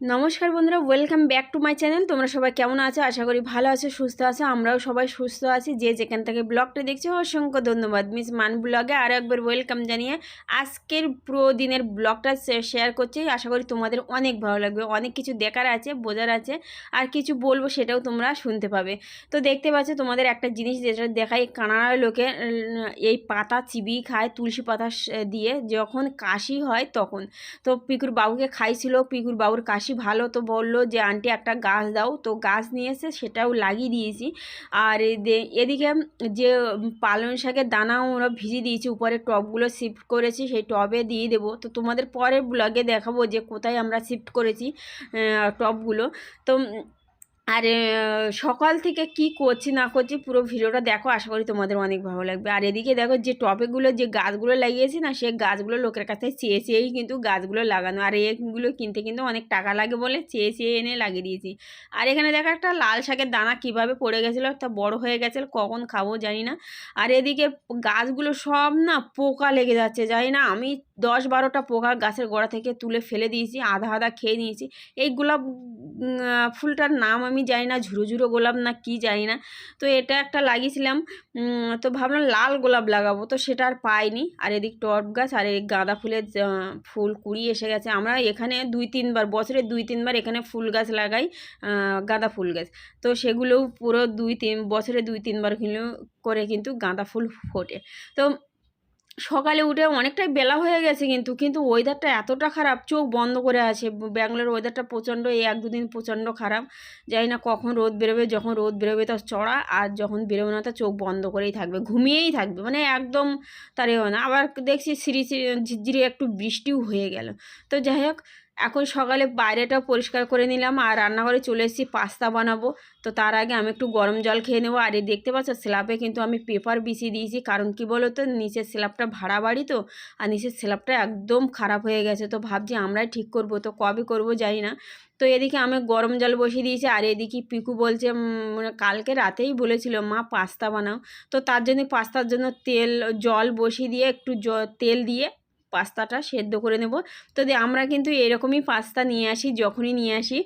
নমস্কার বন্ধুরা welcome back to my channel তোমরা সবাই কেমন আছো? আশা করি ভালো আছো, সুস্থ আছো। আমরাও সবাই সুস্থ আছি। যে যেখান থেকে ব্লগটা দেখছ, অসংখ্য ধন্যবাদ। মিস মান ব্লগে আরও একবার ওয়েলকাম জানিয়ে আজকের পুরো দিনের ব্লগটা শেয়ার করছি। আশা করি তোমাদের অনেক ভালো লাগবে। অনেক কিছু দেখার আছে, বোঝার আছে। আর কিছু বলব সেটাও তোমরা শুনতে পাবে। তো দেখতে পাচ্ছ, তোমাদের একটা জিনিস যেটা দেখাই। কানাড়া লোকে এই পাতা চিবিয়ে খায়, তুলসী পাতা দিয়ে যখন কাশি হয় তখন। তো পিকুর বাবুকে খাইছিল, পিকুর বাবুর কাশি ভালো তো বলল যে, আন্টি, একটা গাছ দাও। তো গাছ নিয়ে এসে সেটাও লাগিয়ে দিয়েছি। আর এদে- এদিকে যে পালং শাকের দানাও আমরা ভিজিয়ে দিয়েছি, উপরে টবগুলো শিফট করেছি, সেই টবে দিয়ে দেবো। তো তোমাদের পরের ব্লগে দেখাবো যে কোথায় আমরা শিফট করেছি টবগুলো। তো আর সকাল থেকে কি করছি না করছি পুরো ভিডিওটা দেখো, আশা করি তোমাদের অনেক ভালো লাগবে। আর এদিকে দেখো যে টবেগুলো, যে গাছগুলো লাগিয়েছি না, সেই গাছগুলো লোকের কাছে চেয়ে চেয়েই কিন্তু গাছগুলো লাগানো। আর এগুলো কিনতে কিন্তু অনেক টাকা লাগে বলে চেয়ে চেয়ে এনে লাগিয়ে দিয়েছি। আর এখানে দেখো একটা লাল শাকের দানা কীভাবে পড়ে গেছিল, তা বড় হয়ে গেছিল, কখন খাব জানি না। আর এদিকে গাছগুলো সব না পোকা লেগে যাচ্ছে, জানি না। আমি দশ বারোটা পোকা গাছের গোড়া থেকে তুলে ফেলে দিয়েছি, আধা আধা খেয়ে নিয়েছি। এই গোলাপ ফুলটার নাম আমি জানি না, ঝুরো ঝুরো গোলাপ না কি জানি না। তো এটা একটা লাগিয়েছিলাম তো ভাবলাম লাল গোলাপ লাগাবো, তো সেটা আর পাইনি। আর এদিক টব গাছ, আর এই গাঁদা ফুলের ফুল কুড়ি এসে গেছে। আমরা এখানে দুই তিনবার, বছরে দুই তিনবার এখানে ফুল গাছ লাগাই গাঁদা ফুল গাছ। তো সেগুলোও পুরো দুই তিন, বছরে দুই তিনবার কিলো করে কিন্তু গাঁদা ফুল ফোটে। তো সকালে উঠে অনেকটাই বেলা হয়ে গেছে কিন্তু কিন্তু ওয়েদারটা এতটা খারাপ, চোখ বন্ধ করে আছে। ব্যাঙ্গালোর ওয়েদারটা প্রচণ্ড, এই এক দুদিন প্রচণ্ড খারাপ। জানি না কখন রোদ বেরোবে, যখন রোদ বেরোবে তার চড়া, আর যখন বেরোবে না তা চোখ বন্ধ করেই থাকবে, ঘুমিয়েই থাকবে মানে একদম তার এ না। আবার দেখছি সিঁড়ি, ঝিরঝিরি একটু বৃষ্টিও হয়ে গেল। তো যাই হোক এখন সকালে বাইরেটা পরিষ্কার করে নিলাম আর রান্নাঘরে চলে এসেছি, পাস্তা বানাবো। তো তার আগে আমি একটু গরম জল খেয়ে নেব। আর এই দেখতে পাচ্ছ, স্ল্যাবে কিন্তু আমি পেপার বিছিয়ে দিয়েছি। কারণ কি বলো তো নিচের স্ল্যাবটা ভাড়া বাড়ি তো, আর নিচের স্ল্যাবটা একদম খারাপ হয়ে গেছে। তো ভাবছি আমরাই ঠিক করব। তো কবে করব জানি না। তো এদিকে আমি গরম জল বসিয়ে দিয়েছি। আর এদিকে পিকু বলছে মানে কালকে রাতেই বলেছিল, মা, পাস্তা বানাও। তো তার জন্য পাস্তার জন্য তেল, জল বসিয়ে দিয়ে একটু তেল দিয়ে পাস্তাটা সেদ্ধ করে নেব। তো আমরা কিন্তু এরকমই পাস্তা নিয়ে আসি, যখনই নিয়ে আসি।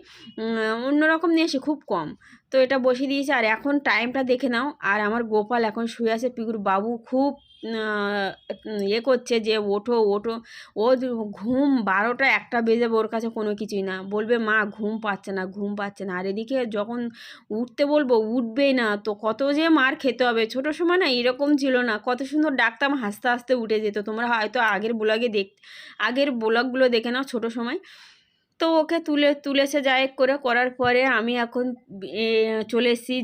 অন্যরকম নিয়ে আসি, খুব কম। তো এটা বসিয়ে দিয়েছি, আর এখন টাইমটা দেখে নাও। আর আমার গোপাল এখন শুয়ে আছে, পিকুর বাবু খুব ইয়ে করছে যে ওঠো ওঠো। ও ঘুম বারোটা একটা বেজে ওর কাছে কোনো কিছুই না। বলবে মা ঘুম পাচ্ছে না ঘুম পাচ্ছে না। আর এদিকে যখন উঠতে বলব উঠবেই না। তো কত যে মার খেতে হবে। ছোট সময় না এরকম ছিল না। কত সুন্দর ডাকতাম হাসতে হাসতে উঠে যেত। তোমরা হয়তো আগের ব্লগে দেখ আগের ব্লগগুলো দেখে নাও ছোট সময়। তো ওকে তুলে তুলেছে যাই করে। করার পরে আমি এখন এ, চলে এসেছি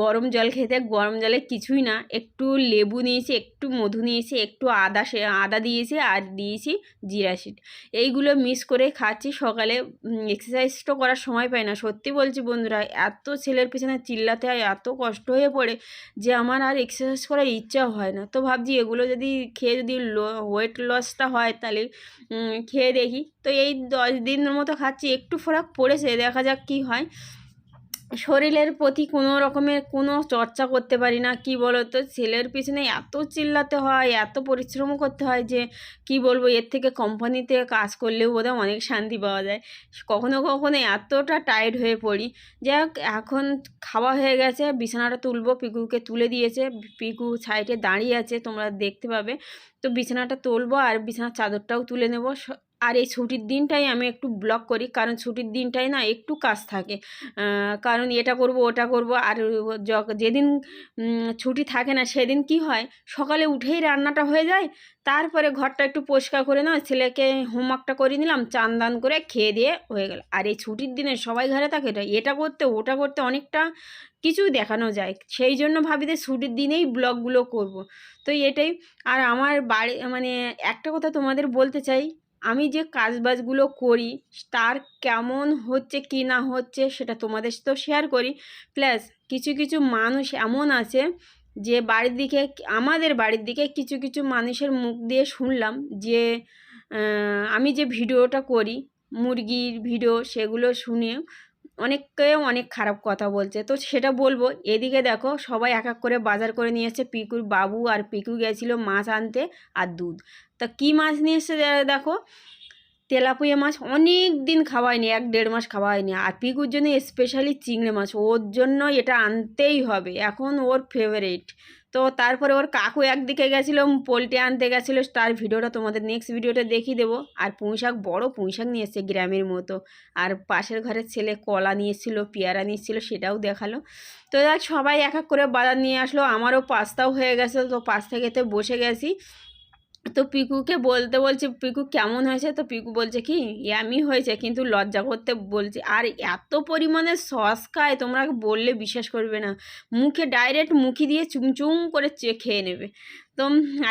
গরম জল খেতে গরম জলে কিছুই না। একটু লেবু নিয়েছি, একটু মধু নিয়েছি, একটু আদা সে, আদা দিয়েছি আর দিয়েছি জিরা শিট এইগুলো মিক্স করে খাচ্ছি সকালে। এক্সারসাইজ তো করার সময় পাই না। সত্যি বলছি বন্ধুরা, এত ছেলের পিছনে চিল্লাতে হয়, এত কষ্ট হয়ে পড়ে যে আমার আর এক্সারসাইজ করার ইচ্ছা হয় না। তো ভাবছি এগুলো যদি খেয়ে যদি ওয়েট লসটা হয় তাহলে খেয়ে দেখি। তো এই দশ দিনের মতো খাচ্ছি। একটু ফরাক পড়েছে, দেখা যাক কি হয়। শরীরের প্রতি কোনো রকমের কোনো চর্চা করতে পারি না, কি বলো তো ছেলের পিছনে এত চিল্লাতে হয়, এত পরিশ্রমও করতে হয় যে, কি বলব? এর থেকে কোম্পানিতে কাজ করলেও বোধহয় অনেক শান্তি পাওয়া যায়। কখনো কখনো এতটা টায়ার্ড হয়ে পড়ি। যাই এখন খাওয়া হয়ে গেছে, বিছানাটা তুলবো, পিকুকে তুলে দিয়েছে, পিকু সাইডে দাঁড়িয়ে আছে, তোমরা দেখতে পাবে। তো বিছানাটা তুলবো আর বিছানার চাদরটাও তুলে নেব। আর এই ছুটির দিনটাই আমি একটু ব্লগ করি। কারণ ছুটির দিনটাই না একটু কাজ থাকে। কারণ এটা করব, ওটা করব। আর যেদিন ছুটি থাকে না সেদিন কি হয়? সকালে উঠেই রান্নাটা হয়ে যায়। তারপরে ঘরটা একটু পরিষ্কার করে নাও। ছেলেকে হোমওয়ার্কটা করে নিলাম, চান দান করে খেয়ে দিয়ে হয়ে গেল। আর এই ছুটির দিনে সবাই ঘরে থাকে, এটা এটা করতে, ওটা করতে অনেকটা কিছু দেখানো যায়। সেই জন্য ভাবি যে ছুটির দিনেই ব্লগগুলো করব। তো এটাই। আর আমার বাড়ি মানে একটা কথা তোমাদের বলতে চাই। আমি যে কাজবাজগুলো করি, তার কেমন হচ্ছে, কি না হচ্ছে, সেটা তোমাদের সাথেও শেয়ার করি। প্লাস কিছু কিছু মানুষ এমন আছে যে বাড়ির দিকে, আমাদের বাড়ির দিকে কিছু কিছু মানুষের মুখ দিয়ে শুনলাম যে আমি যে ভিডিওটা করি, মুরগির ভিডিও সেগুলো শুনে অনেককে অনেক খারাপ কথা বলছে। তো সেটা বলব, এদিকে দেখো সবাই এক এক করে বাজার করে নিয়ে এসছে। পিকুর বাবু আর পিকু গেছিল মাছ আনতে আর দুধ। তা কী মাছ নিয়ে এসছে দেখো? তেলাপুয়া মাছ অনেক দিন খাওয়ায়নি, এক দেড় মাস খাওয়ায়নি। আর পিকুর জন্য স্পেশালি চিংড়ি মাছ, ওর জন্য এটা আনতেই হবে। এখন ওর ফেভারিট তো তারপরে ওর কাকু একদিকে গেছিল পোলট্রি আনতে গেছিল, তার ভিডিওটা তোমাদের নেক্সট ভিডিওটা দেখিয়ে দেবো। আর পুঁইশাক, বড় পুঁইশাক নিয়ে এসছে গ্রামের মতো। আর পাশের ঘরের ছেলে কলা নিয়ে এসেছিল, পেয়ারা নিয়ে এসেছিল, সেটাও দেখাল। তো সবাই এক এক করে বাজার নিয়ে আসলো। আমারও পাস্তাও হয়ে গেছে, তো পাস্তা খেতে বসে গেছি। তো পিকুকে বলতে বলছি, পিকু, কেমন হয়েছে? তো পিকু বলছে, কি, ইয়ামি হয়েছে, কিন্তু লজ্জা করতে বলছে। আর এত পরিমাণে সস খায়, তোমরা বললে বিশ্বাস করবে না। মুখে ডাইরেক্ট মুখি দিয়ে চুমচুম করে চে, খেয়ে নেবে। তো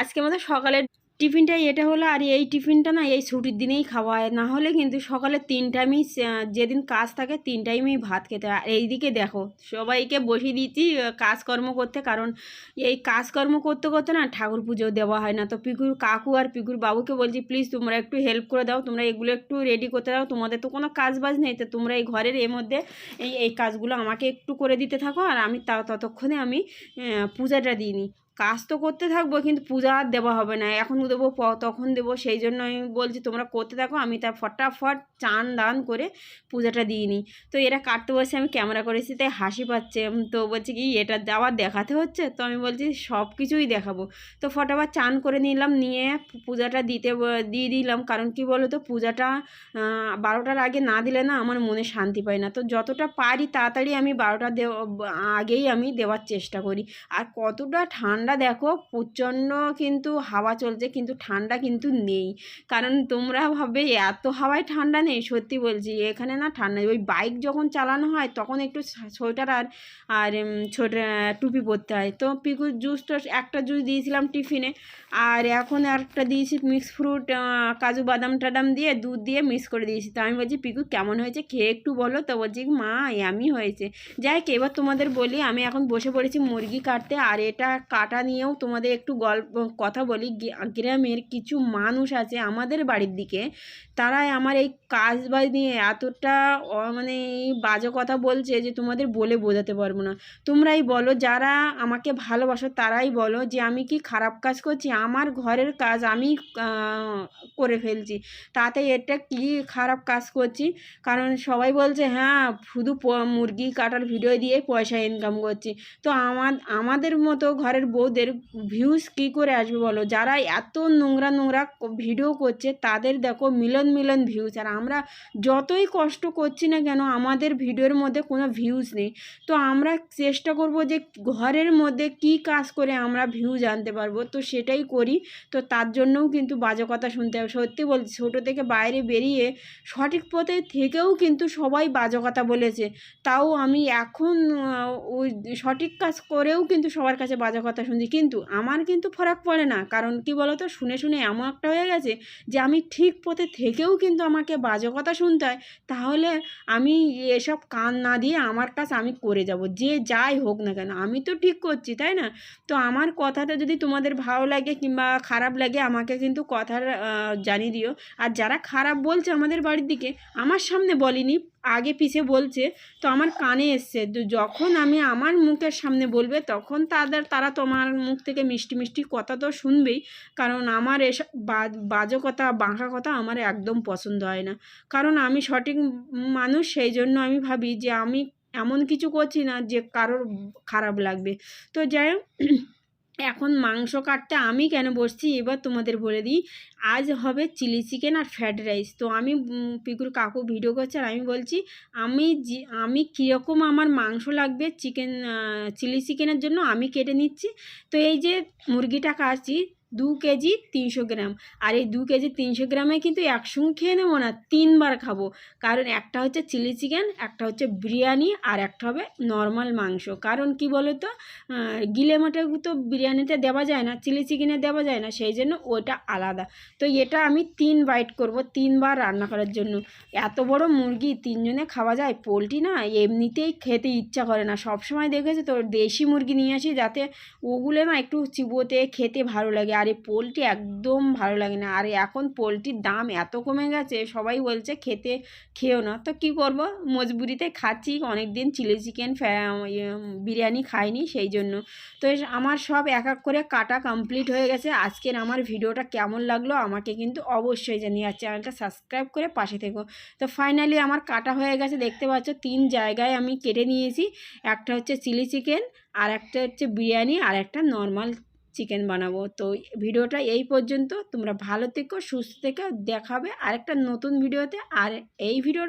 আজকে মতো সকালের টিফিনটা এটা হলো আর এই টিফিনটা না এই ছুটির দিনেই খাওয়া হয়। না হলে কিন্তু সকালে তিন টাইমই যেদিন কাজ থাকে তিন টাইমেই ভাত খেতে হয়। আর এইদিকে দেখো, সবাইকে বসিয়ে দিচ্ছি কাজকর্ম করতে। কারণ এই কাজকর্ম করতে করতে না ঠাকুর পুজো দেওয়া হয় না। তো পিকুর কাকু আর পিকুর বাবুকে বলছি, প্লিজ তোমরা একটু হেল্প করে দাও। তোমরা এগুলো একটু রেডি করতে দাও। তোমাদের তো কোনো কাজ বাজ নেই। তো তোমরা এই ঘরের এর মধ্যে এই এই কাজগুলো আমাকে একটু করে দিতে থাকো। আর আমি তা, ততক্ষণে আমি পূজাটা দিই নিই। কাজ তো করতে থাকব, কিন্তু পূজা আর দেওয়া হবে না। এখন দেবো তখন দেবো, সেই জন্য আমি বলছি, তোমরা করতে থাকো, আমি তার ফটাফট চান দান করে পূজাটা দিয়ে নিই। তো এরা কাটতে বসে আমি ক্যামেরা করেছি, তাই হাসি পাচ্ছে। তো বলছে কি, এটা আবার দেখাতে হচ্ছে? তো আমি বলছি, সব কিছুই দেখাবো। তো ফটাফট চান করে নিলাম, নিয়ে পূজাটা দিতে দিয়ে দিলাম। কারণ কি বলো তো, পূজাটা বারোটার আগে না দিলে না আমার মনে শান্তি পায় না। তো যতটা পারি তাড়াতাড়ি আমি বারোটা দেওয়া আগেই আমি দেওয়ার চেষ্টা করি। আর কতটা ঠান্ডা দেখো, প্রচণ্ড কিন্তু হাওয়া চলছে, কিন্তু ঠান্ডা কিন্তু নেই। কারণ তোমরা ভাবে এত হাওয়ায় ঠান্ডা নেই? সত্যি বলছি, এখানে না ঠান্ডা। ওই বাইক যখন চালানো হয়, তখন একটু সোয়েটার আর আর ছোট টুপি পরতে হয়। তো পিকুর জুসটা একটা জুস দিয়েছিলাম টিফিনে, আর এখন একটা দিয়েছি মিক্স ফ্রুট কাজু বাদাম টাদাম দিয়ে, দুধ দিয়ে মিক্স করে দিয়েছি। তো আমি বলছি, পিকু, কেমন হয়েছে? খেয়ে একটু বলো তো। বলছি, মা আমি হয়েছে। যাই হোক, এবার তোমাদের বলি, আমি এখন বসে পড়েছি মুরগি কাটতে, আর এটা কাটা নিয়েও তোমাদের একটু গল্প, কথা বলি। গ্রামের কিছু মানুষ আছে আমাদের বাড়ির দিকে, তারাই আমার এই কাজ বাজ নিয়ে এতটা মানে বাজে কথা বলছে যে তোমাদের বলে বোঝাতে পারব না। তোমরাই বলো, যারা আমাকে ভালোবাসো তারাই বলো যে আমি কি খারাপ কাজ করছি, আমার ঘরের কাজ আমি করে ফেলছি। তাতে এটা কি খারাপ কাজ করছি? কারণ সবাই বলছে হ্যাঁ শুধু মুরগি কাটার ভিডিও দিয়ে পয়সা ইনকাম করছি। তো আমার, আমাদের মতো ঘরের বউদের ভিউজ কী করে আসবে বলো? যারা এত নোংরা নোংরা ভিডিও করছে, তাদের দেখো মিলন মিলন ভিউজ আর আমরা যতই কষ্ট করছি না কেন, আমাদের ভিডিওর মধ্যে কোনো ভিউজ নেই। তো আমরা চেষ্টা করব যে ঘরের মধ্যে কি কাজ করে আমরা ভিউজ আনতে পারব। তো সেটাই করি। তো তার জন্যও কিন্তু বাজে কথা শুনতে হবে। সত্যি বলছি ছোটো থেকে বাইরে বেরিয়ে সঠিক পথে থেকেও কিন্তু সবাই বাজে কথা বলেছে। তাও আমি এখন ওই সঠিক কাজ করেও কিন্তু সবার কাছে বাজে কথা শুনছি কিন্তু আমার কিন্তু ফরাক পড়ে না। কারণ কি বলতো? শুনে শুনে এমন একটা হয়ে গেছে যে, আমি ঠিক পথে থেকেও কিন্তু আমাকে বাজে কথা শুনতে হয়। তাহলে আমি এসব কান না দিয়ে আমার কাজ আমি করে যাব, যে যাই হোক না কেন। আমি তো ঠিক করছি, তাই না? তো আমার কথাটা যদি তোমাদের ভালো লাগে কিংবা খারাপ লাগে, আমাকে কিন্তু কথার জানিয়ে দিও। আর যারা খারাপ বলছে আমাদের বাড়ির দিকে, আমার সামনে বলিনি। আগে পিছে বলছে, তো আমার কানে এসছে। তো যখন আমি আমার মুখের সামনে বলবে, তখন তাদের, তারা তোমার মুখ থেকে মিষ্টি মিষ্টি কথা তো শুনবেই। কারণ আমার এসব বাজে কথা, বাঁকা কথা আমার একদম পছন্দ হয় না। কারণ আমি সঠিক মানুষ, সেই জন্য আমি ভাবি যে আমি এমন কিছু করছি না যে কারোর খারাপ লাগবে। তো যাই হোক এখন মাংস কাটতে আমি কেন বসছি? এবার তোমাদের বলে দিই। আজ হবে চিলি চিকেন আর ফ্রায়েড রাইস। তো আমি পিকুর কাকু ভিডিও করছে আর আমি বলছি, আমি আমি কীরকম আমার মাংস লাগবে চিকেন চিলি চিকেনের জন্য আমি কেটে নিচ্ছি। তো এই যে মুরগিটা কাটছি দু কেজি তিনশো গ্রাম। আর এই দু কেজি তিনশো গ্রামে কিন্তু একসঙ্গে খেয়ে নেব না, তিনবার খাব। কারণ একটা হচ্ছে চিলি চিকেন, একটা হচ্ছে বিরিয়ানি, আর একটা হবে নর্মাল মাংস। কারণ কি বলো তো গিলে মোটে তো বিরিয়ানিতে দেওয়া যায় না, চিলি চিকেনে দেওয়া যায় না, সেই জন্য ওটা আলাদা। তো এটা আমি তিন বাইট করব, তিনবার রান্না করার জন্য। এত বড় মুরগি, তিনজনে খাওয়া যায়, পোলট্রি না, এমনিতেই খেতে ইচ্ছা করে না। সব সময় দেখেছি তো, দেশি মুরগি নিয়ে আসি যাতে ওগুলো না একটু চিবোতে, খেতে ভালো লাগে। আর এই পোলট্রি একদম ভালো লাগে না। আর এখন পোলট্রির দাম এত কমে গেছে, সবাই বলছে খেতে খেও না। তো কি করব? মজবুরিতে খাচ্ছি অনেক দিন চিলি চিকেন বিরিয়ানি খাইনি সেই জন্য। তো আমার সব এক এক করে কাটা কমপ্লিট হয়ে গেছে। আজকের আমার ভিডিওটা কেমন লাগল আমাকে কিন্তু অবশ্যই জানিয়ে আর চ্যানেলটা সাবস্ক্রাইব করে পাশে থেকো। তো ফাইনালি আমার কাটা হয়ে গেছে, দেখতে পাচ্ছ তিন জায়গায় আমি কেটে নিয়েছি। একটা হচ্ছে চিলি চিকেন, আর একটা হচ্ছে বিরিয়ানি, আর একটা নর্মাল চিকেন বানাবো। তো ভিডিওটা এই পর্যন্ত। তোমরা ভালো থেকো, সুস্থ থেকো। দেখাবে আরেকটা নতুন ভিডিওতে। আর এই ভিডিওটা